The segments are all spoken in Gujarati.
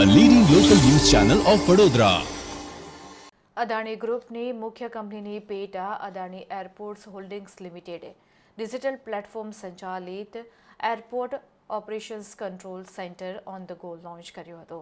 ચેનલ ઓફ વડોદરા અદાણી ગ્રુપની મુખ્ય કંપનીની પેટા અદાણી એરપોર્ટ્સ હોલ્ડિંગ્સ લિમિટેડે ડિજિટલ પ્લેટફોર્મ સંચાલિત airport operations control centre on the go launch કર્યો હતો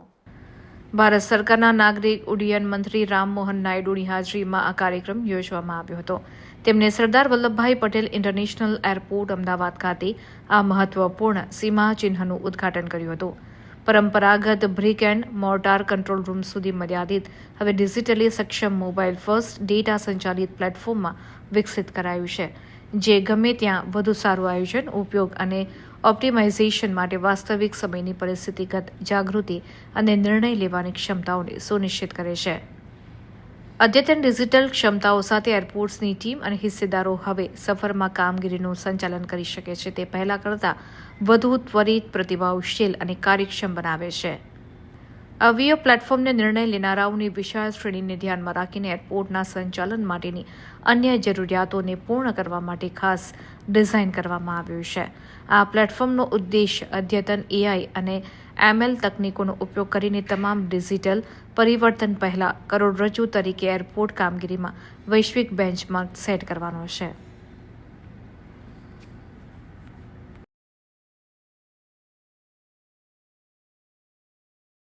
ભારત સરકારના નાગરિક ઉડ્ડયન મંત્રી રામમોહન નાયડુની હાજરીમાં આ કાર્યક્રમ યોજવામાં આવ્યો હતો તેમણે સરદાર વલ્લભભાઈ પટેલ ઇન્ટરનેશનલ એરપોર્ટ અમદાવાદ ખાતે આ મહત્વપૂર્ણ સીમા ચિહ્નનું ઉદ્ઘાટન કર્યું હતું પરંપરાગત brick and mortar control room સુધી મર્યાદિત, હવે ડિજિટલી સક્ષમ મોબાઈલ ફર્સ્ટ ડેટા સંચાલિત પ્લેટફોર્મમાં વિકસિત કરાયું છે, જે ગમે ત્યાં વધુ સારું આયોજન, ઉપયોગ અને ઓપ્ટિમાઇઝેશન માટે વાસ્તવિક સમયની પરિસ્થિતિગત જાગૃતિ અને નિર્ણય લેવાની ક્ષમતાઓને સુનિશ્ચિત કરે છે. અદ્યતન ડિજિટલ ક્ષમતાઓ સાથે એરપોર્ટ્સની ટીમ અને હિસ્સેદારો હવે સફરમાં કામગીરીનું સંચાલન કરી શકે છે. તે પહેલાં કરતાં વધુ ત્વરિત, પ્રતિભાવશીલ અને કાર્યક્ષમ બનાવે છે. અવયવ પ્લેટફોર્મને નિર્ણય લેનારાઓની વિશાળ શ્રેણીને ધ્યાનમાં રાખીને એરપોર્ટના સંચાલન માટેની અન્ય જરૂરિયાતોને પૂર્ણ કરવા માટે ખાસ ડિઝાઇન કરવામાં આવ્યું છે. આ પ્લેટફોર્મનો ઉદ્દેશ અદ્યતન એઆઈ અને એમએલ તકનીકોનો ઉપયોગ કરીને તમામ ડિજિટલ પરિવર્તન પહેલાં કરોડરજ્જુ તરીકે એરપોર્ટ કામગીરીમાં વૈશ્વિક બેન્ચમાર્ક સેટ કરવાનો છે.